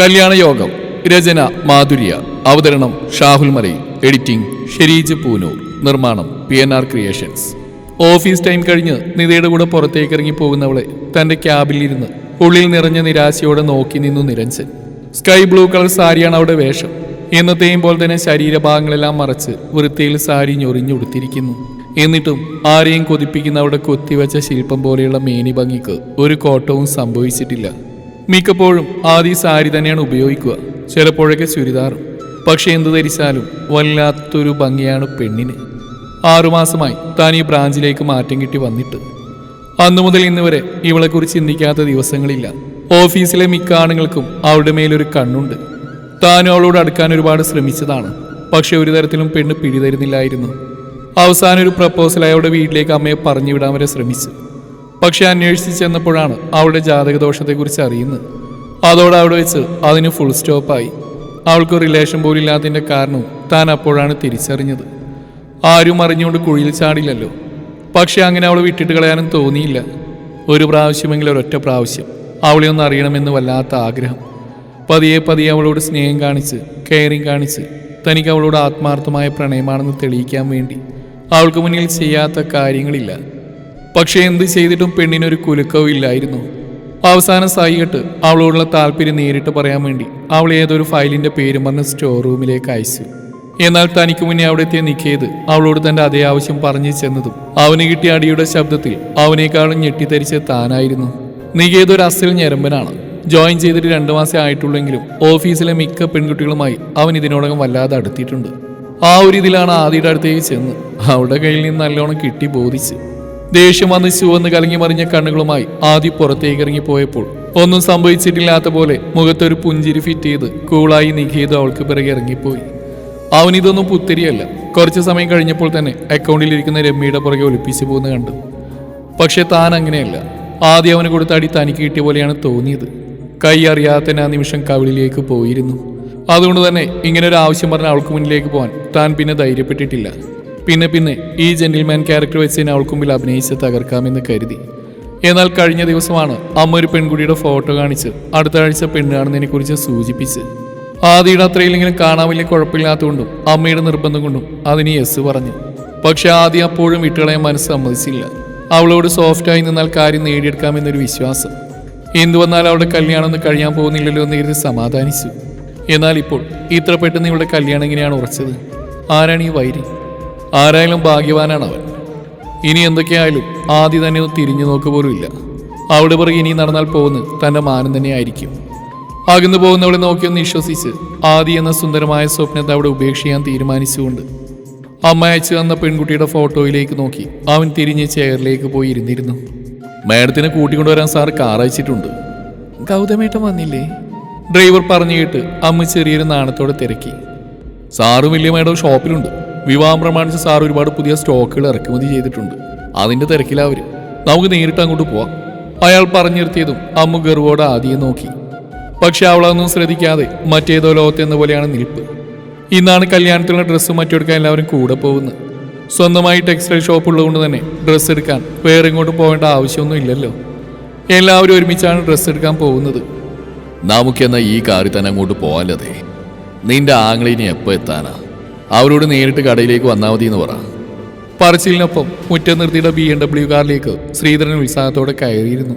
കല്യാണ യോഗം രചന മാധുര്യ. അവതരണം ഷാഹുൽ മലയിൽ. എഡിറ്റിംഗ് ഷെരീജ് പൂനൂർ. നിർമ്മാണം P N R creations. Office time കഴിഞ്ഞ് നിതയുടെ കൂടെ പുറത്തേക്ക് ഇറങ്ങി പോകുന്നവളെ തന്റെ ക്യാബിലിരുന്ന് ഉള്ളിൽ നിറഞ്ഞ നിരാശയോടെ നോക്കി നിന്നു നിരഞ്ജൻ. സ്കൈ ബ്ലൂ കളർ സാരിയാണ് അവിടെ വേഷം. എന്നത്തെയും പോലെ തന്നെ ശരീരഭാഗങ്ങളെല്ലാം മറച്ച് വൃത്തിയിൽ സാരി ഞൊറിഞ്ഞുടുത്തിരിക്കുന്നു എന്നിട്ടും ആരെയും കൊതിപ്പിക്കുന്ന അവിടെ കൊത്തിവെച്ച ശില്പം പോലെയുള്ള മേനി ഭംഗിക്ക് ഒരു കോട്ടവും സംഭവിച്ചിട്ടില്ല. മിക്കപ്പോഴും ആദ്യ സാരി തന്നെയാണ് ഉപയോഗിക്കുക. ചിലപ്പോഴൊക്കെ ചുരിദാറും. പക്ഷെ എന്ത് ധരിച്ചാലും വല്ലാത്തൊരു ഭംഗിയാണ് പെണ്ണിന്. ആറുമാസമായി താൻ ഈ ബ്രാഞ്ചിലേക്ക് മാറ്റം കിട്ടി വന്നിട്ട്. അന്നു മുതൽ ഇന്ന് വരെ ഇവളെക്കുറിച്ച് ചിന്തിക്കാത്ത ദിവസങ്ങളില്ല. ഓഫീസിലെ മിക്ക ആണുങ്ങൾക്കും അവളുടെ മേലൊരു കണ്ണുണ്ട്. താനും അവളോട് അടുക്കാൻ ഒരുപാട് ശ്രമിച്ചതാണ്. പക്ഷെ ഒരു തരത്തിലും പെണ്ണ് പിടിതരുന്നില്ലായിരുന്നു. അവസാനം ഒരു പ്രപ്പോസലായി അവളുടെ വീട്ടിലേക്ക് അമ്മയെ പറഞ്ഞു വിടാൻ വരെ ശ്രമിച്ചു. പക്ഷെ അന്വേഷിച്ച് ചെന്നപ്പോഴാണ് അവളുടെ ജാതകദോഷത്തെക്കുറിച്ച് അറിയുന്നത്. അതോടെ അവിടെ വെച്ച് അതിന് ഫുൾ സ്റ്റോപ്പായി അവൾക്ക് റിലേഷൻ പോലും ഇല്ലാത്തതിന്റെ കാരണവും താൻ അപ്പോഴാണ് തിരിച്ചറിഞ്ഞത്. ആരും അറിഞ്ഞുകൊണ്ട് കുഴിയിൽ ചാടില്ലല്ലോ. പക്ഷെ അങ്ങനെ അവളെ വിട്ടിട്ട് കളയാനും തോന്നിയില്ല. ഒരു പ്രാവശ്യമെങ്കിലും ഒരൊറ്റ പ്രാവശ്യം. അവളെ ഒന്ന് അറിയണമെന്ന് വല്ലാത്ത ആഗ്രഹം. പതിയെ പതിയെ അവളോട് സ്നേഹം കാണിച്ച് കെയറിങ് കാണിച്ച് തനിക്ക് അവളോട് ആത്മാർത്ഥമായ പ്രണയമാണെന്ന് തെളിയിക്കാൻ വേണ്ടി. അവൾക്ക് മുന്നിൽ ചെയ്യാത്ത കാര്യങ്ങളില്ല. പക്ഷെ എന്ത് ചെയ്തിട്ടും പെണ്ണിനൊരു കുലുക്കവും ഇല്ലായിരുന്നു. അവസാനം സായികെട്ട് അവളോടുള്ള താല്പര്യം നേരിട്ട് പറയാൻ വേണ്ടി അവൾ ഏതൊരു ഫയലിന്റെ പേരും പറഞ്ഞ് സ്റ്റോർ റൂമിലേക്ക് അയച്ചു. എന്നാൽ തനിക്ക് മുന്നേ അവിടെ എത്തിയ നിഖേത് അവളോട് തന്റെ അതേ ആവശ്യം പറഞ്ഞു ചെന്നതും അവന് കിട്ടിയ അടിയുടെ ശബ്ദത്തിൽ അവനേക്കാളും ഞെട്ടിത്തരിച്ച് താനായിരുന്നു. നിഖേത് ഒരു അസൽ ഞരമ്പനാണ്. ജോയിൻ ചെയ്തിട്ട് രണ്ടു മാസം ആയിട്ടുള്ളെങ്കിലും ഓഫീസിലെ മിക്ക പെൺകുട്ടികളുമായി അവൻ ഇതിനോടകം വല്ലാതെ അടുത്തിട്ടുണ്ട്. ആ ഒരു ഇതിലാണ് ആദ്യയുടെ അടുത്തേക്ക് ചെന്ന് അവളുടെ കയ്യിൽ നിന്ന് നല്ലോണം കിട്ടി ബോധിച്ച്. ദേഷ്യം വന്ന് ചുവന്ന് കലങ്ങി മറിഞ്ഞ കണ്ണുകളുമായി ആദ്യം പുറത്തേക്ക് ഇറങ്ങിപ്പോയപ്പോൾ ഒന്നും സംഭവിച്ചിട്ടില്ലാത്ത പോലെ മുഖത്തൊരു പുഞ്ചിരി ഫിറ്റ് ചെയ്ത് കൂളായി നിഖേത് അവൾക്ക് പിറകെ ഇറങ്ങിപ്പോയി. അവൻ ഇതൊന്നും പുത്തിരിയല്ല. കുറച്ച് സമയം കഴിഞ്ഞപ്പോൾ തന്നെ അക്കൗണ്ടിലിരിക്കുന്ന രമ്യയുടെ പുറകെ ഒലിപ്പിച്ചു പോകുന്ന കണ്ടു. പക്ഷെ താൻ അങ്ങനെയല്ല. ആദ്യം അവന് കൊടുത്ത അടി തനിക്ക് കിട്ടിയ പോലെയാണ് തോന്നിയത്. കൈ അറിയാത്ത ആ നിമിഷം കവിളിലേക്ക് പോയിരുന്നു. അതുകൊണ്ട് തന്നെ ഇങ്ങനൊരു ആവശ്യം പറഞ്ഞ അവൾക്ക് മുന്നിലേക്ക് പോകാൻ താൻ പിന്നെ ധൈര്യപ്പെട്ടിട്ടില്ല. പിന്നെ പിന്നെ ഈ ജെന്റിൽമാൻ ക്യാരക്ടർ വെച്ച് തന്നെ അവൾക്ക് മുമ്പിൽ അഭിനയിച്ച് തകർക്കാമെന്ന് കരുതി. എന്നാൽ കഴിഞ്ഞ ദിവസമാണ് അമ്മ ഒരു പെൺകുട്ടിയുടെ ഫോട്ടോ കാണിച്ച് അടുത്ത ആഴ്ച പെണ്ണാണെന്നതിനെ കുറിച്ച് സൂചിപ്പിച്ച് ആദിയുടെ അത്രയില്ലെങ്കിലും കാണാൻ വലിയ കുഴപ്പമില്ലാത്തതുകൊണ്ടും അമ്മയുടെ നിർബന്ധം കൊണ്ടും അതിന് യെസ് പറഞ്ഞു. പക്ഷെ ആദി അപ്പോഴും വിട്ടുകളയാൻ മനസ്സ് സമ്മതിച്ചില്ല. അവളോട് സോഫ്റ്റായി നിന്നാൽ കാര്യം നേടിയെടുക്കാമെന്നൊരു വിശ്വാസം. എന്തു വന്നാൽ അവളുടെ കല്യാണം കഴിയാൻ പോകുന്നില്ലല്ലോ എന്ന് കരുതി സമാധാനിച്ചു. എന്നാൽ ഇപ്പോൾ ഇത്ര പെട്ടെന്ന് ഇവളുടെ കല്യാണം എങ്ങനെയാണ് ഉറച്ചത്? ആരാണ് ഈ വൈരി? ആരായാലും ഭാഗ്യവാനാണ് അവൻ ഇനി എന്തൊക്കെയായാലും ആദ്യം തന്നെ ഒന്ന് തിരിഞ്ഞു നോക്ക് പോലും ഇല്ല. അവിടെ പുറകെ ഇനി നടന്നാൽ പോകുന്നത് തന്റെ മാനം തന്നെയായിരിക്കും അകന്നു പോകുന്നവളെ നോക്കിയൊന്ന് വിശ്വസിച്ച് ആദി എന്ന സുന്ദരമായ സ്വപ്നത്തെ അവിടെ ഉപേക്ഷിക്കാൻ തീരുമാനിച്ചുകൊണ്ട് അമ്മ അയച്ചു തന്ന പെൺകുട്ടിയുടെ ഫോട്ടോയിലേക്ക് നോക്കി അവൻ തിരിഞ്ഞ് ചെയറിലേക്ക് പോയി ഇരുന്നിരുന്നു. മാഡത്തിനെ കൂട്ടിക്കൊണ്ടുവരാൻ സാർ കാർ അയച്ചിട്ടുണ്ട്. ഗൗതമേട്ടൻ വന്നില്ലേ? ഡ്രൈവർ പറഞ്ഞു കേട്ട് അമ്മ ചെറിയൊരു നാണത്തോടെ തിരക്കി. സാറും വലിയ മേഡം ഷോപ്പിലുണ്ട്. വിവാഹം പ്രമാണിച്ച് സാർ ഒരുപാട് പുതിയ സ്റ്റോക്കുകൾ ഇറക്കുമതി ചെയ്തിട്ടുണ്ട്. അതിന്റെ തിരക്കിലാവര് നമുക്ക് നേരിട്ട് അങ്ങോട്ട് പോവാം. അയാൾ പറഞ്ഞു നിർത്തിയതും അമ്മ ഗർവോട് ആദ്യം നോക്കി. പക്ഷെ അവളൊന്നും ശ്രദ്ധിക്കാതെ മറ്റേതോ ലോകത്തെന്ന പോലെയാണ് നിൽപ്പ്. ഇന്നാണ് കല്യാണത്തിലുള്ള ഡ്രസ്സ് മറ്റെടുക്കാൻ എല്ലാവരും കൂടെ പോകുന്നത്. സ്വന്തമായി ടെക്സ്റ്റൈൽ ഷോപ്പ് ഉള്ളതുകൊണ്ട് തന്നെ ഡ്രസ്സ് എടുക്കാൻ വേറെ ഇങ്ങോട്ട് പോകേണ്ട ആവശ്യമൊന്നും ഇല്ലല്ലോ. എല്ലാവരും ഒരുമിച്ചാണ് ഡ്രസ്സ് എടുക്കാൻ പോകുന്നത്. നമുക്കെന്നാ ഈ കാറിൽ തന്നെ അങ്ങോട്ട് പോകാനല്ലേ നിന്റെ ആങ്ങളിനി എപ്പോൾ എത്താനാ? അവരോട് നേരിട്ട് കടയിലേക്ക് വന്നാൽ മതി എന്ന് പറ. പറച്ചിലിനൊപ്പം മുറ്റം നിർത്തിയുടെ ബി എം ഡബ്ല്യു കാറിലേക്ക് ശ്രീധരൻ ഉത്സാഹത്തോടെ കയറിയിരുന്നു.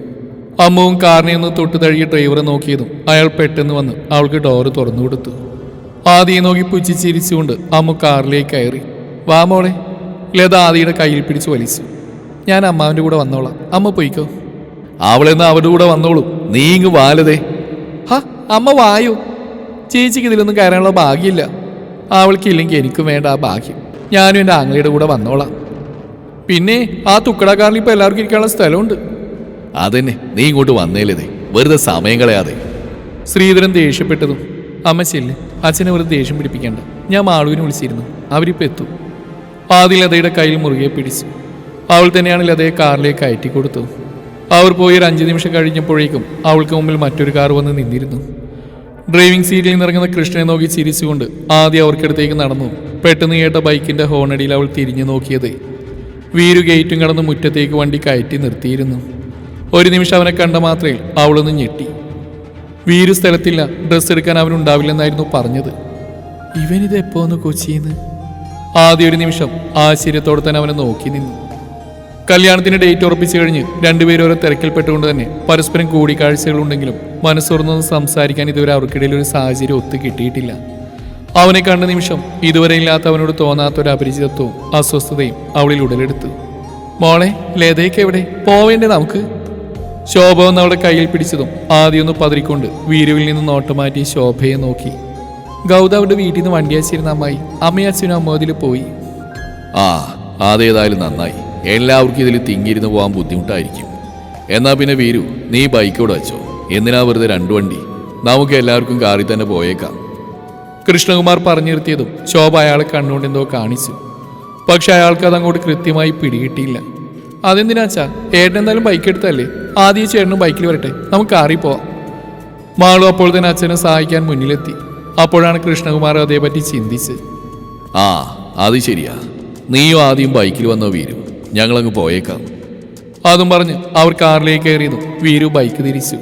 അമ്മവും കാറിനെ ഒന്ന് തൊട്ട് തഴുകിയ ഡ്രൈവറെ നോക്കിയതും അയാൾ പെട്ടെന്ന് വന്ന് അവൾക്ക് ഡോറ് തുറന്നു കൊടുത്തു. ആദിയെ നോക്കി പുച്ഛിച്ചിരിച്ചുകൊണ്ട് അമ്മ കാറിലേക്ക് കയറി. വാ മോളെ. ലത ആദിയുടെ കയ്യിൽ പിടിച്ച് വലിച്ചു. ഞാൻ അമ്മാവിന്റെ കൂടെ വന്നോളാം. അമ്മ പോയിക്കോ. അവളെന്ന് അവരുടെ കൂടെ വന്നോളൂ. നീ ഇങ്ങ് വാലതേ ഹ അമ്മ വായോ? ചേച്ചിക്ക് ഇതിലൊന്നും കയറാനുള്ള ഭാഗ്യമില്ല. അവൾക്കില്ലെങ്കിൽ എനിക്കും വേണ്ട ആ ഭാഗ്യം. ഞാനും എന്റെ ആംഗ്ലയുടെ കൂടെ വന്നോളാം. പിന്നെ ആ തുക്കടക്കാരിൽ ഇപ്പോൾ എല്ലാവർക്കും ഇരിക്കാനുള്ള സ്ഥലമുണ്ട്. അതന്നെ നീ ഇങ്ങോട്ട് വന്നേലേ വെറുതെ സമയം കളയാതെ. ശ്രീധരൻ ദേഷ്യപ്പെട്ടതും അമ്മ ചെല്ല് അച്ഛനെ വെറുതെ ദേഷ്യം പിടിപ്പിക്കണ്ട. ഞാൻ മാളുവിനെ വിളിച്ചിരുന്നു. അവരിപ്പോൾ എത്തും. ആദ്യം ലതയുടെ കയ്യിൽ മുറുകെ പിടിച്ചു അവൾ തന്നെയാണ് ലതയെ കാറിലേക്ക് കയറ്റി കൊടുത്തത് അവർ പോയി ഒരു അഞ്ച് നിമിഷം കഴിഞ്ഞപ്പോഴേക്കും അവൾക്ക് മുമ്പിൽ മറ്റൊരു കാർ വന്ന് നിന്നിരുന്നു. ഡ്രൈവിംഗ് സീറ്റിൽ നിന്നിറങ്ങുന്ന കൃഷ്ണനെ നോക്കി ചിരിച്ചുകൊണ്ട് ആദ്യം അവർക്കടുത്തേക്ക് നടന്നു. പെട്ടെന്ന് കേട്ട ബൈക്കിന്റെ ഹോണടിയിൽ അവൾ തിരിഞ്ഞു നോക്കിയത്. വീരു ഗേറ്റും കടന്ന് മുറ്റത്തേക്ക് വണ്ടി കയറ്റി നിർത്തിയിരുന്നു. ഒരു നിമിഷം അവനെ കണ്ട മാത്രയിൽ അവളൊന്ന് ഞെട്ടി. വീരു സ്ഥലത്തില്ല ഡ്രസ്സ് എടുക്കാൻ അവനുണ്ടാവില്ലെന്നായിരുന്നു പറഞ്ഞത്. ഇവനിത് എപ്പോന്ന് കൊച്ചിന്ന്? ആദ്യ ഒരു നിമിഷം ആശ്ചര്യത്തോടെ തന്നെ അവനെ നോക്കി നിന്നു. കല്യാണത്തിന് ഡേറ്റ് ഉറപ്പിച്ചു കഴിഞ്ഞ് രണ്ടുപേരും ഓരോ തിരക്കിൽപ്പെട്ടുകൊണ്ട് തന്നെ പരസ്പരം കൂടിക്കാഴ്ചകളുണ്ടെങ്കിലും മനസ്സുറന്നൊന്ന് സംസാരിക്കാൻ ഇതുവരെ അവർക്കിടയിൽ ഒരു സാഹചര്യം ഒത്തു കിട്ടിയിട്ടില്ല. അവനെ കണ്ട നിമിഷം ഇതുവരെ ഇല്ലാത്ത അവനോട് തോന്നാത്ത ഒരു അപരിചിതത്വവും അസ്വസ്ഥതയും അവളിൽ ഉടലെടുത്തു. മോളെ ലതയ്ക്ക് എവിടെ? പോവേണ്ടേ നമുക്ക്? ശോഭ ഒന്ന് അവളുടെ കയ്യിൽ പിടിച്ചതും ആദ്യം ഒന്ന് പതറിക്കൊണ്ട് വീരുവിൽ നിന്ന് നോട്ടം മാറ്റി ശോഭയെ നോക്കി. ഗൗത അവരുടെ വീട്ടിൽ നിന്ന് വണ്ടി അമ്മായി അമ്മയും അച്ഛനും അമ്മ പോയി. ആ അതേതായാലും നന്നായി. എല്ലാവർക്കും ഇതിൽ തിങ്ങിയിരുന്ന് പോകാൻ ബുദ്ധിമുട്ടായിരിക്കും. എന്നാ പിന്നെ വീരു നീ ബൈക്കോട് വെച്ചോ. എന്തിനാ വെറുതെ രണ്ടു വണ്ടി? നമുക്ക് എല്ലാവർക്കും കാറിൽ തന്നെ പോയേക്കാം. കൃഷ്ണകുമാർ പറഞ്ഞു നിർത്തിയതും ശോഭ അയാളെ കണ്ണുകൊണ്ട് എന്തോ കാണിച്ചു. പക്ഷെ അയാൾക്ക് അതങ്ങോട്ട് കൃത്യമായി പിടികിട്ടിയില്ല. അതെന്തിനാച്ചാ? ഏട്ടൻ എന്തായാലും ബൈക്ക് എടുത്തല്ലേ ആദ്യം ചേട്ടനും ബൈക്കിൽ വരട്ടെ. നമുക്ക് കാറിൽ പോവാം. മാളു അപ്പോൾ തന്നെ അച്ഛനെ സഹായിക്കാൻ മുന്നിലെത്തി. അപ്പോഴാണ് കൃഷ്ണകുമാർ അതേപറ്റി ചിന്തിച്ച് ആ അത് ശരിയാ. നീയോ ആദ്യം ബൈക്കിൽ വന്നോ വീരു. ഞങ്ങളങ്ങ് പോയേക്കാം. അതും പറഞ്ഞ് അവർ കാറിലേക്ക് കയറിയതും വീരു ബൈക്ക് തിരിച്ചു.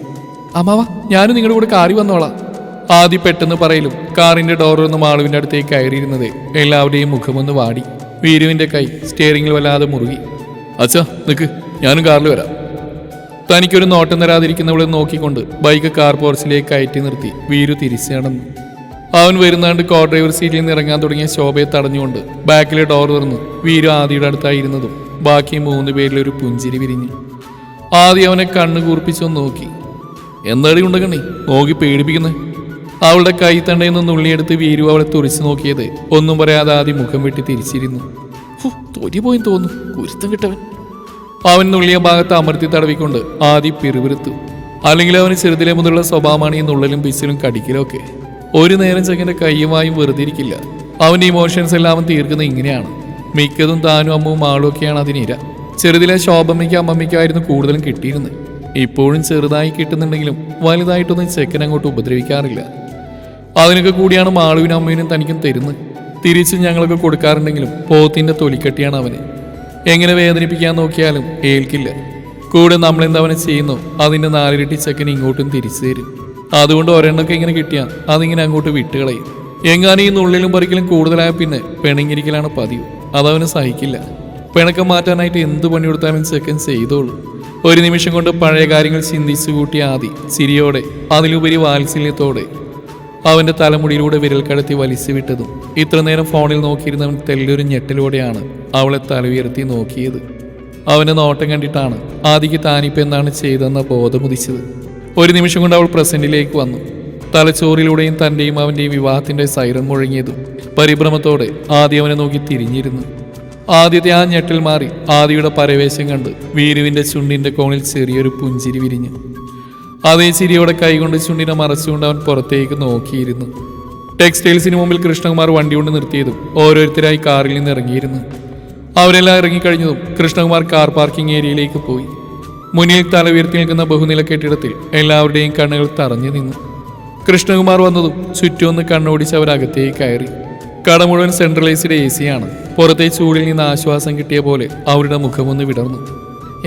അമ്മാവ ഞാനും നിങ്ങളുടെ കൂടെ കാറി വന്നോളാം. ആദ്യം പെട്ടെന്ന് പറയലും കാറിന്റെ ഡോർ ഒന്ന് മാളുവിന്റെ അടുത്തേക്ക് കയറിയിരുന്നത് എല്ലാവരുടെയും മുഖമൊന്ന് വാടി. വീരുവിന്റെ കൈ സ്റ്റിയറിംഗിൽ വല്ലാതെ മുറുകി. അച്ഛാ നിക്ക് ഞാനും കാറിൽ വരാം. തനിക്കൊരു നോട്ടം തരാതിരിക്കുന്നവളെ നോക്കിക്കൊണ്ട് ബൈക്ക് കാർ പോർച്ചിലേക്ക് കയറ്റി നിർത്തി വീരു തിരിച്ചു നടന്നു. അവൻ വരുന്നാണ്ട് കോ ഡ്രൈവർ സീറ്റിൽ നിന്ന് ഇറങ്ങാൻ തുടങ്ങിയ ശോഭയെ തടഞ്ഞുകൊണ്ട് ബാക്കിലെ ഡോർ തുറന്ന് വീരു ആദിയുടെ അടുത്തായിരുന്നതും ബാക്കി മൂന്ന് പേരിൽ ഒരു പുഞ്ചിരി വിരിഞ്ഞു. ആദ്യം അവനെ കണ്ണ് കൂർപ്പിച്ചൊന്ന് നോക്കി. എന്താടി ഉണ്ടകണ്ണി നോക്കി പേടിപ്പിക്കുന്നത് അവളുടെ കൈ തണ്ടയിൽ നിന്ന് നുള്ളിയെടുത്ത് വീരു അവളെ തുറിച്ചു നോക്കിയത്. ഒന്നും പറയാതെ ആദ്യം മുഖം വെട്ടി തിരിച്ചിരുന്നു. ഹു, തൊരി പോയി തോന്നുന്നു. കുരുത്തം കിട്ടവൻ. അവൻ നുള്ളിയ ഭാഗത്ത് അമർത്തി തടവിക്കൊണ്ട് ആദ്യം പിറുപിറുത്തു. അല്ലെങ്കിൽ അവന് ചെറുതിലെ മുതലുള്ള സ്വഭാവമാണ് ഈ നുള്ളലും പിച്ചിലും കടിക്കലും ഒക്കെ ഒരു നേരം ചെക്കന്റെ കൈയുമായും വെറുതെ ഇരിക്കില്ല. അവന്റെ ഇമോഷൻസ് എല്ലാം അവൻ തീർക്കുന്നത് ഇങ്ങനെയാണ്. മിക്കതും താനും അമ്മവും ആളുമൊക്കെയാണ് അതിനിര. ചെറുതിലെ ശോഭമ്മയ്ക്കും അമ്മമ്മയ്ക്കായിരുന്നു കൂടുതലും കിട്ടിയിരുന്നത്. ഇപ്പോഴും ചെറുതായി കിട്ടുന്നുണ്ടെങ്കിലും വലുതായിട്ടൊന്നും ചെക്കൻ അങ്ങോട്ട് ഉപദ്രവിക്കാറില്ല. അതിനൊക്കെ കൂടിയാണ് മാളുവിനും അമ്മയിനും തനിക്കും തരുന്നത്. തിരിച്ച് ഞങ്ങളൊക്കെ കൊടുക്കാറുണ്ടെങ്കിലും പോത്തിന്റെ തൊലിക്കട്ടിയാണ് അവന്. എങ്ങനെ വേദനിപ്പിക്കാൻ നോക്കിയാലും ഏൽക്കില്ല. കൂടെ നമ്മളെന്തവനെ ചെയ്യുന്നു? അതിന്റെ നാലിരട്ടി ചെക്കൻ ഇങ്ങോട്ടും തിരിച്ചു തരും. അതുകൊണ്ട് ഒരെണ്ണൊക്കെ ഇങ്ങനെ കിട്ടിയാൽ അതിങ്ങനെ അങ്ങോട്ട് വിട്ടുകളയും. എങ്ങാനും ഈ നുള്ളിലും പറിക്കലും കൂടുതലായ പിന്നെ പെണങ്ങിരിക്കലാണ് പതിവ്. അതവന് സഹിക്കില്ല. പിണക്കം മാറ്റാനായിട്ട് എന്ത് പണി സെക്കൻഡ് ചെയ്തോളൂ. ഒരു നിമിഷം കൊണ്ട് പഴയ കാര്യങ്ങൾ ചിന്തിച്ചു കൂട്ടിയ ആദി ചിരിയോടെ അതിലുപരി വാത്സല്യത്തോടെ അവന്റെ തലമുടിയിലൂടെ വിരൽ കടത്തി വലിച്ചു വിട്ടതും ഇത്ര നേരം ഫോണിൽ നോക്കിയിരുന്നവൻ തെല്ലൊരു ഞെട്ടലോടെയാണ് അവളെ തല ഉയർത്തി നോക്കിയത്. അവന്റെ നോട്ടം കണ്ടിട്ടാണ് ആദിക്ക് താനിപ്പോൾ എന്താണ് ചെയ്തതെന്ന ബോധമുദിച്ചത് ഒരു നിമിഷം കൊണ്ട് അവൾ പ്രസന്റിലേക്ക് വന്നു. തലച്ചോറിലൂടെയും തന്റെയും അവന്റെയും വിവാഹത്തിന്റെ സൈറൻ മുഴങ്ങിയതും പരിഭ്രമത്തോടെ ആദ്യ അവനെ നോക്കി തിരിഞ്ഞിരുന്നു. ആദ്യത്തെ ആ ഞെട്ടിൽ മാറി ആദിയുടെ പരവേശം കണ്ട് വീരുവിന്റെ ചുണ്ടിന്റെ കോണിൽ ചെറിയൊരു പുഞ്ചിരി വിരിഞ്ഞു. അതേ ചിരിയോടെ കൈകൊണ്ട് ചുണ്ടിനെ മറച്ചുകൊണ്ട് അവൻ പുറത്തേക്ക് നോക്കിയിരുന്നു. ടെക്സ്റ്റൈൽസിന് മുമ്പിൽ കൃഷ്ണകുമാർ വണ്ടി കൊണ്ട് നിർത്തിയതും ഓരോരുത്തരായി കാറിൽ നിന്ന് ഇറങ്ങിയിരുന്നു. അവരെല്ലാം ഇറങ്ങിക്കഴിഞ്ഞതും കൃഷ്ണകുമാർ കാർ പാർക്കിംഗ് ഏരിയയിലേക്ക് പോയി. മുന്നിൽ തല ഉയർത്തി നിൽക്കുന്ന ബഹുനില കെട്ടിടത്തിൽ എല്ലാവരുടെയും കണ്ണുകൾ തറഞ്ഞു നിന്നു. കൃഷ്ണകുമാർ വന്നതും ചുറ്റുമൊന്ന് കണ്ണോടിച്ച് അവരകത്തേക്ക് കയറി. കട മുഴുവൻ സെൻട്രലൈസ്ഡ് എ സിയാണ് പുറത്തെ ചൂടിൽ നിന്ന് ആശ്വാസം കിട്ടിയ പോലെ അവരുടെ മുഖമൊന്ന് വിടർന്നു.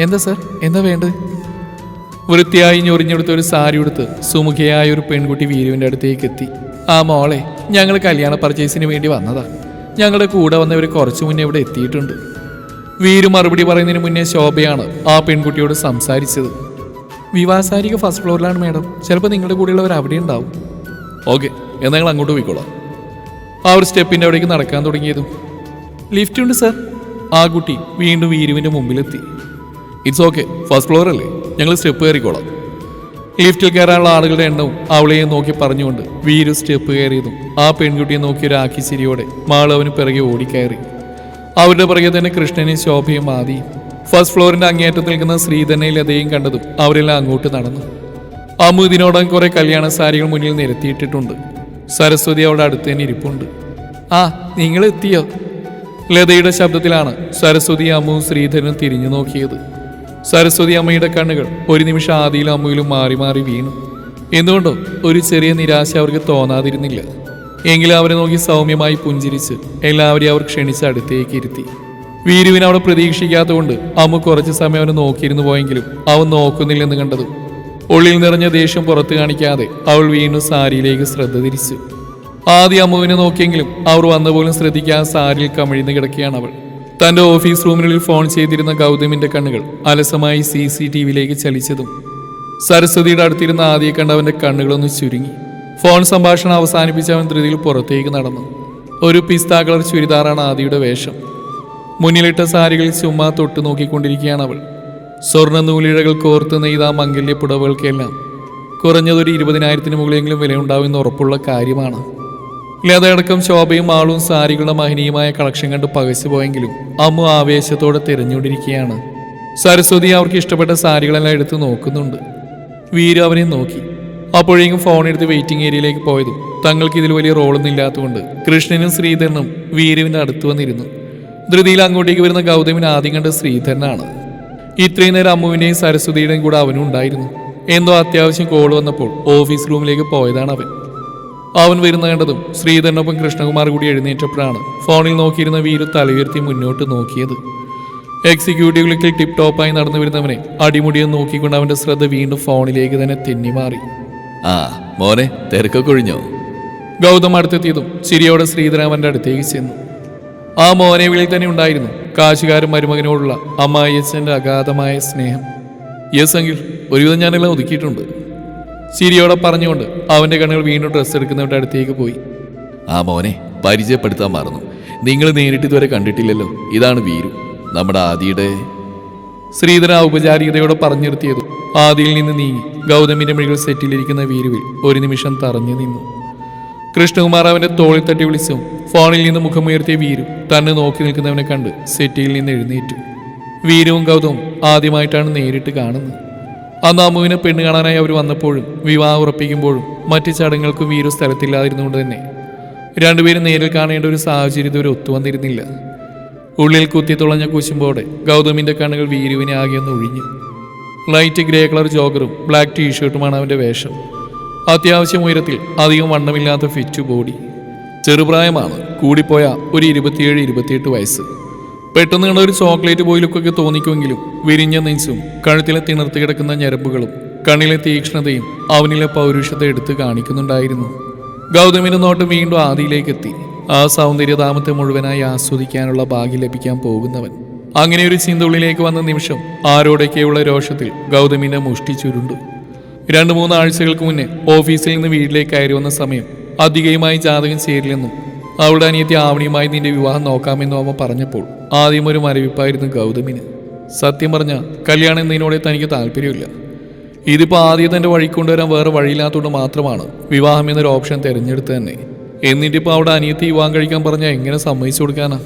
എന്താ സർ എന്താ വേണ്ടത്? വൃത്തിയായി ഞൊറിഞ്ഞെടുത്ത ഒരു സാരി ഉടുത്ത് സുമുഖയായ ഒരു പെൺകുട്ടി വീരുവിന്റെ അടുത്തേക്ക് എത്തി. ആ മോളെ ഞങ്ങൾ കല്യാണ പർച്ചേസിന് വേണ്ടി വന്നതാ. ഞങ്ങളുടെ കൂടെ വന്നവർ കുറച്ചു മുന്നേ ഇവിടെ എത്തിയിട്ടുണ്ട്. വീരു മറുപടി പറയുന്നതിന് മുന്നേ ശോഭയാണ് ആ പെൺകുട്ടിയോട് സംസാരിച്ചത്. വിവാസാരിക ഫസ്റ്റ് ഫ്ലോറിലാണ് മാഡം ചിലപ്പോൾ നിങ്ങളുടെ കൂടെയുള്ളവർ അവിടെ ഉണ്ടാവും. ഓക്കെ എന്നാൽ ഞങ്ങൾ അങ്ങോട്ട് പോയിക്കോളാം. ആ ഒരു സ്റ്റെപ്പിന്റെ അവിടേക്ക് നടക്കാൻ തുടങ്ങിയതും. ലിഫ്റ്റ് ഉണ്ട് സർ. ആ കുട്ടി വീണ്ടും വീരുവിന്റെ മുമ്പിലെത്തി. ഇറ്റ്സ് ഓക്കെ ഫസ്റ്റ് ഫ്ലോർ അല്ലേ? ഞങ്ങൾ സ്റ്റെപ്പ് കയറിക്കോളാം. ലിഫ്റ്റിൽ കയറാനുള്ള ആളുകളുടെ എണ്ണവും അവളെയും നോക്കി പറഞ്ഞുകൊണ്ട് വീരു സ്റ്റെപ്പ് കയറിയതും ആ പെൺകുട്ടിയെ നോക്കി ഒരു ആക്കിച്ചിരിയോടെ മാളവന് പിറകെ ഓടിക്കയറി. അവരുടെ പിറകെ തന്നെ കൃഷ്ണനെയും ശോഭയും ആദിയും ഫസ്റ്റ് ഫ്ലോറിന്റെ അങ്ങേറ്റത്തിൽ നിൽക്കുന്ന ശ്രീധനയിൽ ലതയും കണ്ടതും അവരെല്ലാം അങ്ങോട്ട് നടന്നു. അമ്മു ഇതിനോടകം കുറെ കല്യാണ സാരികൾ മുന്നിൽ നിരത്തിയിട്ടിട്ടുണ്ട്. സരസ്വതി അവളുടെ അടുത്ത് തന്നെ ഇരിപ്പുണ്ട്. ആ നിങ്ങൾ എത്തിയോ ലതയുടെ ശബ്ദത്തിലാണ് സരസ്വതി അമ്മുവും ശ്രീധരനും തിരിഞ്ഞു നോക്കിയത്. സരസ്വതി അമ്മയുടെ കണ്ണുകൾ ഒരു നിമിഷം ആദിയിലും അമ്മയിലും മാറി മാറി വീണു. എന്തുകൊണ്ടോ ഒരു ചെറിയ നിരാശ അവർക്ക് തോന്നാതിരുന്നില്ല. എങ്കിലും അവരെ നോക്കി സൗമ്യമായി പുഞ്ചിരിച്ച് എല്ലാവരെയും അവർ ക്ഷണിച്ച് അടുത്തേക്ക് ഇരുത്തി. വീരുവിനെ അവിടെ പ്രതീക്ഷിക്കാത്തതുകൊണ്ട് അമ്മ കുറച്ച് സമയം അവനെ നോക്കിയിരുന്നു പോയെങ്കിലും അവൻ നോക്കുന്നില്ലെന്ന് കണ്ടതും ഉള്ളിൽ നിറഞ്ഞ ദേഷ്യം പുറത്തു കാണിക്കാതെ അവൾ വീണ്ടും സാരിയിലേക്ക് ശ്രദ്ധ തിരിച്ചു. ആദ്യം അമ്മുവിനെ നോക്കിയെങ്കിലും അവർ വന്ന പോലും സാരിയിൽ കമിഴ്ന്ന് കിടക്കുകയാണ് അവൾ. തന്റെ ഓഫീസ് റൂമിനുള്ളിൽ ഫോൺ ചെയ്തിരുന്ന ഗൗതമിന്റെ കണ്ണുകൾ അലസമായി സി സി ടി വിയിലേക്ക് ചലിച്ചതും സരസ്വതിയുടെ അടുത്തിരുന്ന ആദ്യ കണ്ടവന്റെ കണ്ണുകളൊന്ന് ചുരുങ്ങി. ഫോൺ സംഭാഷണം അവസാനിപ്പിച്ച അവൻ ധൃതിയിൽ പുറത്തേക്ക് നടന്നു. ഒരു പിസ്താ കളർ ചുരിദാറാണ് ആദിയുടെ വേഷം. മുന്നിലിട്ട സാരികളിൽ ചുമ്മാ തൊട്ടു നോക്കിക്കൊണ്ടിരിക്കുകയാണ് അവൾ. സ്വർണ നൂലിഴകൾ കോർത്ത് നെയ്ത മംഗല്യ പുടവുകൾക്കെല്ലാം കുറഞ്ഞതൊരു ഇരുപതിനായിരത്തിന് മുകളിലെങ്കിലും വിലയുണ്ടാവുമെന്ന് ഉറപ്പുള്ള കാര്യമാണ്. ലതയടക്കം ശോഭയും ആളും സാരികളുടെ മഹനീയമായ കളക്ഷൻ കണ്ട് പകച്ചു പോയെങ്കിലും അമ്മു ആവേശത്തോടെ തിരഞ്ഞുകൊണ്ടിരിക്കുകയാണ്. സരസ്വതി അവർക്ക് ഇഷ്ടപ്പെട്ട സാരികളെല്ലാം എടുത്ത് നോക്കുന്നുണ്ട്. വീരു അവനെ നോക്കി. അപ്പോഴേക്കും ഫോൺ എടുത്ത് വെയിറ്റിംഗ് ഏരിയയിലേക്ക് പോയതും തങ്ങൾക്ക് ഇതിൽ വലിയ റോളൊന്നും ഇല്ലാത്തതുകൊണ്ട് കൃഷ്ണനും ശ്രീധരനും വീരുവിന്റെ അടുത്ത് വന്നിരുന്നു. ധൃതിയിൽ അങ്ങോട്ടേക്ക് വരുന്ന ഗൗതമിന് ആദ്യം കണ്ട ശ്രീധരനാണ്. ഇത്രയും നേരം അമ്മുവിന്റെയും സരസ്വതിയുടെയും കൂടെ അവനും ഉണ്ടായിരുന്നു. എന്തോ അത്യാവശ്യം കോൾ വന്നപ്പോൾ ഓഫീസ് റൂമിലേക്ക് പോയതാണ് അവൻ. അവൻ വരുന്ന കണ്ടതും ശ്രീധരനൊപ്പം കൃഷ്ണകുമാർ കൂടി എഴുന്നേറ്റപ്പോഴാണ് ഫോണിൽ നോക്കിയിരുന്ന വീരു തലയുയർത്തി മുന്നോട്ട് നോക്കിയത്. എക്സിക്യൂട്ടീവ് ലിക്കിൽ ടിപ് ടോപ്പായി നടന്നു വരുന്നവനെ അടിമുടിയെ നോക്കിക്കൊണ്ട് അവന്റെ ശ്രദ്ധ വീണ്ടും ഫോണിലേക്ക് തന്നെ തെന്നി മാറി. ആ മോനെ തിരക്കൊക്കെ ഒഴിഞ്ഞോ? ഗൗതം അടുത്തെത്തിയതും ചിരിയോടെ ശ്രീധരാമന്റെ അടുത്തേക്ക് ചെന്നു. ആ മോനെ വിളിയിൽ തന്നെ ഉണ്ടായിരുന്നു. കാശുകാരൻ മരുമകനോടുള്ള അമ്മായിയച്ഛന്റെ അഗാധമായ സ്നേഹം. യെസ് എങ്കിൽ ഒരുവിധം ഞാനെല്ലാം ഒതുക്കിയിട്ടുണ്ട്. ചിരിയോടെ പറഞ്ഞുകൊണ്ട് അവന്റെ കണ്ണുകൾ വീണ്ടും ഡ്രസ്സ് എടുക്കുന്നവരുടെ അടുത്തേക്ക് പോയി. ആ മോനെ പരിചയപ്പെടുത്താൻ മറന്നു. നിങ്ങൾ നേരിട്ട് ഇതുവരെ കണ്ടിട്ടില്ലല്ലോ. ഇതാണ് വീരു നമ്മുടെ ആദിയുടെ ശ്രീധര ഔപചാരികതയോടെ പറഞ്ഞു നിർത്തിയത് ആദിയിൽ നിന്ന് നീങ്ങി ഗൗതമിന്റെ മിഴികൾ സെറ്റിലിരിക്കുന്ന വീരുവിൽ ഒരു നിമിഷം തറഞ്ഞു നിന്നു. കൃഷ്ണകുമാർ തോളിൽ തട്ടി വിളിച്ചു. ഫോണിൽ നിന്ന് മുഖമുയർത്തിയ വീരു തന്നെ നോക്കി നിൽക്കുന്നവനെ കണ്ട് സെറ്റിയിൽ നിന്ന് എഴുന്നേറ്റു. വീരുവും ഗൗതവും ആദ്യമായിട്ടാണ് നേരിട്ട് കാണുന്നത്. അന്ന് അമ്മുവിനെ പെണ്ണ് കാണാനായി അവർ വന്നപ്പോഴും വിവാഹം ഉറപ്പിക്കുമ്പോഴും മറ്റു ചടങ്ങുകൾക്ക് വീരു സ്ഥലത്തില്ലാതിരുന്നുകൊണ്ട് തന്നെ. രണ്ടുപേരും നേരിൽ കാണേണ്ട ഒരു സാഹചര്യം ഇതുവരെ ഒത്തുവന്നിരുന്നില്ല. ഉള്ളിൽ കുത്തി തുളഞ്ഞ കുശുമ്പോടെ ഗൗതമിന്റെ കണ്ണുകൾ വീരുവിനെ ആകെ ഒന്ന് ഒഴിഞ്ഞു. ലൈറ്റ് ഗ്രേ കളർ ജോഗറും ബ്ലാക്ക് ടീഷർട്ടുമാണ് അവന്റെ വേഷം. അത്യാവശ്യം ഉയരത്തിൽ അധികം വണ്ണമില്ലാത്ത ഫിറ്റ് ബോഡി. ചെറുപ്രായമാണ്. കൂടിപ്പോയ ഒരു ഇരുപത്തിയേഴ് ഇരുപത്തിയെട്ട് വയസ്സ്. പെട്ടെന്ന് കണ്ട ഒരു ചോക്ലേറ്റ് ബോയ് ലുക്കൊക്കെ തോന്നിക്കുമെങ്കിലും വിരിഞ്ഞ നെഞ്ചും കഴുത്തിലെ തിണർത്തി കിടക്കുന്ന ഞരമ്പുകളും കണ്ണിലെ തീക്ഷ്ണതയും അവനിലെ പൗരുഷത്തെ എടുത്തു കാണിക്കുന്നുണ്ടായിരുന്നു. ഗൗതമിന്റെ നോട്ടം വീണ്ടും ആദിയിലേക്ക് എത്തി ആ സൗന്ദര്യധാമത്തെ മുഴുവനായി ആസ്വദിക്കാനുള്ള ഭാഗ്യം ലഭിക്കാൻ പോകുന്നവൻ. അങ്ങനെ ഒരു ചിന്ത ഉള്ളിലേക്ക് വന്ന നിമിഷം ആരോടൊക്കെയുള്ള രോഷത്തിൽ ഗൗതമിനെ മുഷ്ടി ചുരുണ്ടു. രണ്ടു മൂന്ന് ആഴ്ചകൾക്ക് മുന്നേ ഓഫീസിൽ നിന്ന് വീട്ടിലേക്ക് കയറി വന്ന സമയം അധികയുമായി ജാതകം ചേരില്ലെന്നും അവളുടെ അനിയത്തി ആവണിയുമായി നിന്റെ വിവാഹം നോക്കാമെന്നും അവ പറഞ്ഞപ്പോൾ ആദ്യം ഒരു മരവിപ്പായിരുന്നു ഗൗതമിന്. സത്യം പറഞ്ഞ കല്യാണം എന്നതിനോടെ തനിക്ക് താല്പര്യമില്ല. ഇതിപ്പോൾ ആദ്യം തന്റെ വഴി കൊണ്ടുവരാൻ വേറെ വഴിയില്ലാത്തതുകൊണ്ട് മാത്രമാണ് വിവാഹം എന്നൊരു ഓപ്ഷൻ തിരഞ്ഞെടുത്ത് തന്നെ. എന്നിട്ടിപ്പോൾ അവിടെ അനിയത്തി വിവാഹം കഴിക്കാൻ പറഞ്ഞാൽ എങ്ങനെ സമ്മതിച്ചു കൊടുക്കാനാ?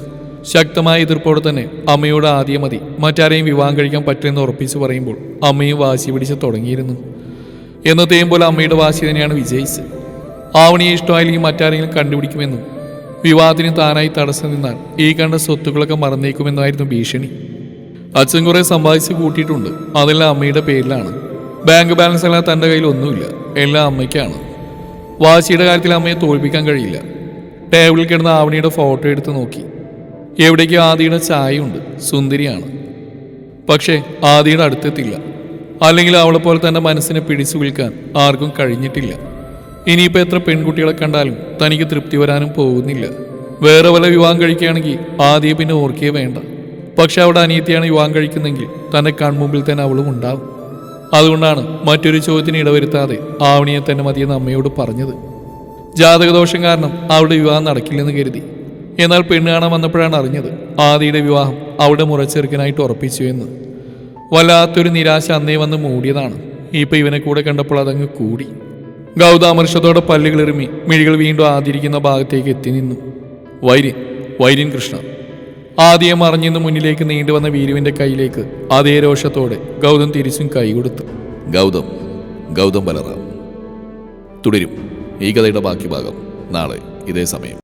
ശക്തമായ എതിർപ്പോടെ തന്നെ അമ്മയോട് ആദ്യം മതി മറ്റാരെയും വിവാഹം കഴിക്കാൻ പറ്റില്ലെന്ന് ഉറപ്പിച്ചു പറയുമ്പോൾ അമ്മയും വാശി പിടിച്ച് തുടങ്ങിയിരുന്നു. എന്നത്തെയും പോലെ അമ്മയുടെ വാശി തന്നെയാണ് വിജയിച്ചത്. ആവണിയെ ഇഷ്ടമായില്ലെങ്കിൽ മറ്റാരെങ്കിലും കണ്ടുപിടിക്കുമെന്നും വിവാഹത്തിന് താനായി തടസ്സം നിന്നാൽ ഈ കണ്ട സ്വത്തുക്കളൊക്കെ മറന്നേക്കുമെന്നായിരുന്നു ഭീഷണി. അച്ഛൻ കുറേ സമ്പാദിച്ച് കൂട്ടിയിട്ടുണ്ട്. അതെല്ലാം അമ്മയുടെ പേരിലാണ്. ബാങ്ക് ബാലൻസ് എല്ലാം തന്റെ കയ്യിൽ ഒന്നുമില്ല. എല്ലാം അമ്മയ്ക്കാണ്. വാശിയുടെ കാര്യത്തിൽ അമ്മയെ തോൽപ്പിക്കാൻ കഴിയില്ല. ടേബിളിൽ കിടന്ന ആവണിയുടെ ഫോട്ടോ എടുത്ത് നോക്കി. എവിടേക്കും ആദിയുടെ ചായയുണ്ട്. സുന്ദരിയാണ്. പക്ഷേ ആദിയുടെ അടുത്തെത്തില്ല. അല്ലെങ്കിൽ അവളെ പോലെ തന്നെ മനസ്സിനെ പിടിച്ചു വിൽക്കാൻ ആർക്കും കഴിഞ്ഞിട്ടില്ല. ഇനിയിപ്പോൾ എത്ര പെൺകുട്ടികളെ കണ്ടാലും തനിക്ക് തൃപ്തി വരാനും പോകുന്നില്ല. വേറെ വല്ല വിവാഹം കഴിക്കുകയാണെങ്കിൽ ആദ്യം പിന്നെ ഓർക്കേ വേണ്ട. പക്ഷെ അവിടെ അനിയത്തിയാണ് വിവാഹം കഴിക്കുന്നെങ്കിൽ തന്റെ കൺമുമ്പിൽ തന്നെ അവളും ഉണ്ടാവും. അതുകൊണ്ടാണ് മറ്റൊരു ചോദ്യത്തിന് ഇടവരുത്താതെ ആവണിയെ തന്നെ മതിയെന്ന് അമ്മയോട് പറഞ്ഞത്. ജാതകദോഷം കാരണം അവളുടെ വിവാഹം നടക്കില്ലെന്ന് കരുതി. എന്നാൽ പെണ്ണ് കാണാൻ വന്നപ്പോഴാണ് അറിഞ്ഞത് ആദിയുടെ വിവാഹം അവിടെ മുറച്ചെറുക്കനായിട്ട് ഉറപ്പിച്ചു എന്ന്. വല്ലാത്തൊരു നിരാശ അന്നേ വന്ന് മൂടിയതാണ്. ഇപ്പൊ ഇവനെ കൂടെ കണ്ടപ്പോൾ അതങ്ങ് കൂടി. ഗൗതാമർഷത്തോടെ പല്ലുകളിറുമി മിഴികൾ വീണ്ടും ആദിരിക്കുന്ന ഭാഗത്തേക്ക് എത്തി നിന്നു. വൈര്യൻ വൈര്യൻ കൃഷ്ണ. ആദ്യം മറിഞ്ഞിന്ന് മുന്നിലേക്ക് നീണ്ടുവന്ന വീരുവിന്റെ കയ്യിലേക്ക് അതേ രോഷത്തോടെ ഗൗതം തിരിച്ചും കൈ കൊടുത്തു. ഗൗതം ഗൗതം ബലറാം. തുടരും ഈ കഥയുടെ ബാക്കി ഭാഗം നാളെ ഇതേ സമയം.